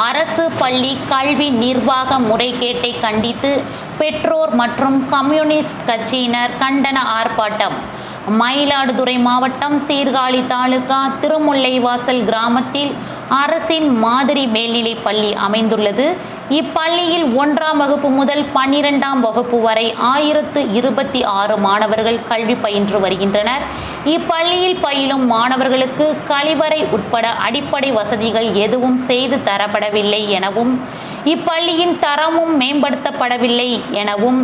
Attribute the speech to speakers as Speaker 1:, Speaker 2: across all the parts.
Speaker 1: அரசு பள்ளி கல்வி நிர்வாக முறைகேட்டை கண்டித்து பெற்றோர் மற்றும் கம்யூனிஸ்ட் கட்சியினர் கண்டன ஆர்ப்பாட்டம். மயிலாடுதுறை மாவட்டம் சீர்காழி தாலுகா திருமுல்லைவாசல் கிராமத்தில் அரசின் மாதிரி மேல்நிலை பள்ளி அமைந்துள்ளது. இப்பள்ளியில் ஒன்றாம் வகுப்பு முதல் பன்னிரெண்டாம் வகுப்பு வரை ஆயிரத்து இருபத்தி ஆறு மாணவர்கள் கல்வி பயின்று வருகின்றனர். இப்பள்ளியில் பயிலும் மாணவர்களுக்கு கழிவறை உட்பட அடிப்படை வசதிகள் எதுவும் செய்து தரப்படவில்லை எனவும் இப்பள்ளியின் தரமும் மேம்படுத்தப்படவில்லை எனவும்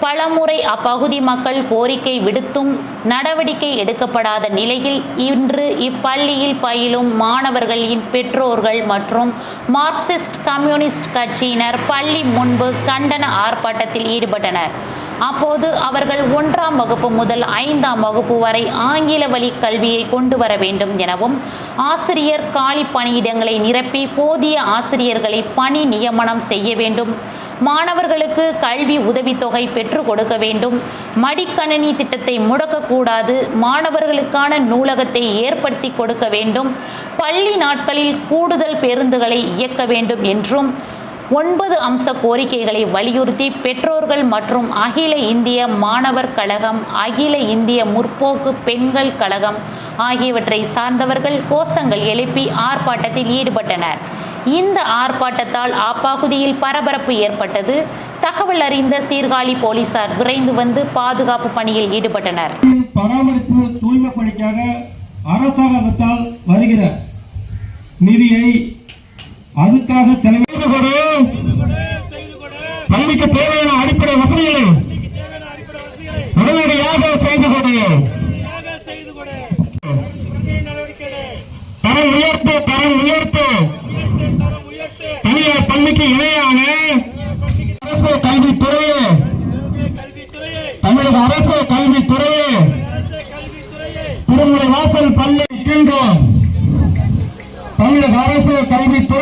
Speaker 1: பலமுறை அப்பகுதி மக்கள் கோரிக்கை விடுத்தும் நடவடிக்கை எடுக்கப்படாத நிலையில் இன்று இப்பள்ளியில் பயிலும் மாணவர்களின் பெற்றோர்கள் மற்றும் மார்க்சிஸ்ட் கம்யூனிஸ்ட் கட்சியினர் பள்ளி முன்பு கண்டன ஆர்ப்பாட்டத்தில் ஈடுபட்டனர். அப்போது அவர்கள் ஒன்றாம் வகுப்பு முதல் ஐந்தாம் வகுப்பு வரை ஆங்கில வழி கல்வியை கொண்டு வர வேண்டும் எனவும் ஆசிரியர் காலி பணியிடங்களை நிரப்பி போதிய ஆசிரியர்களை பணி நியமனம் செய்ய வேண்டும். மாணவர்களுக்கு கல்வி உதவித்தொகை பெற்றுக் கொடுக்க வேண்டும். மடிக்கணினி திட்டத்தை முடக்கக்கூடாது. மாணவர்களுக்கான நூலகத்தை ஏற்படுத்தி கொடுக்க வேண்டும். பள்ளி நாட்களில் கூடுதல் பேருந்துகளை இயக்க வேண்டும் என்றும் ஒன்பது அம்ச கோரிக்கைகளை வலியுறுத்தி பெற்றோர்கள் மற்றும் அகில இந்திய மாணவர் கழகம் அகில இந்திய முற்போக்கு பெண்கள் கழகம் ஆகியவற்றை சார்ந்தவர்கள் கோஷங்கள் எழுப்பி ஆர்ப்பாட்டத்தில் ஈடுபட்டனர். இந்த ஆர்ப்பாட்டத்தால் அப்பகுதியில் பரபரப்பு ஏற்பட்டது. தகவல் அறிந்த சீர்காழி போலீசார் விரைந்து வந்து பாதுகாப்பு பணியில் ஈடுபட்டனர்.
Speaker 2: பராமரிப்பு தூய்மை பணிக்காக அரசாங்கத்தால் வருகிற நிதியை அதுக்காக செலவிட பள்ளிக்கு தேவையான அடிப்படை வசதிகளை உடனடியாக செய்து கொடு. தரம் உயர்த்து தரம் உயர்த்து. தனியார் பள்ளிக்கு இணையான அரசு கல்வித்துறையே. தமிழக அரசு கல்வித்துறையே. திருமலை வாசல் பள்ளி இருக்கின்றோம் தமிழக அரசு கல்வித்துறை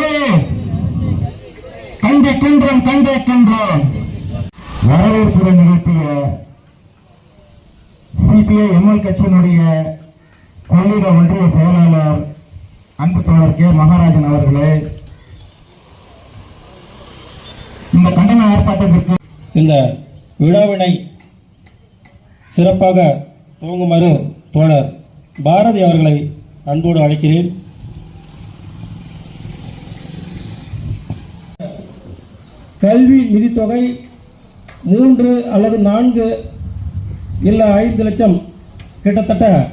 Speaker 2: கண்டிக்கின்றோம் கண்டிக்கின்றோம் வரவேற்புரை நிகழ்த்திய சிபிஐ எம்எல் கட்சியினுடைய கொள்ளிட ஒன்றிய செயலாளர் அன்பு தோழர் கே. மகாராஜன் அவர்களே இந்த கண்டன ஆர்ப்பாட்டத்திற்கு
Speaker 3: இந்த விழாவினை சிறப்பாக துவங்குமாறு தோழர் பாரதி அவர்களை அன்போடு அழைக்கிறேன். கல்வி நிதித்தொகை மூன்று அல்லது நான்கு இல்லை ஐந்து லட்சம் கிட்டத்தட்ட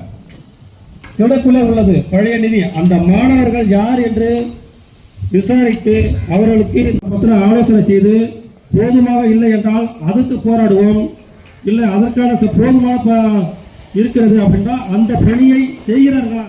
Speaker 3: கிடப்பிலே உள்ளது. பழைய நிதி. அந்த மாணவர்கள் யார் என்று விசாரித்து அவர்களுக்கு பத்திர ஆலோசனை செய்து போதுமாக இல்லை என்றால் அதற்கு போராடுவோம். இல்லை அதற்கான ச- போதுமான இருக்கிறது அப்படின்னா அந்த பணியை செய்கிறார்கள்?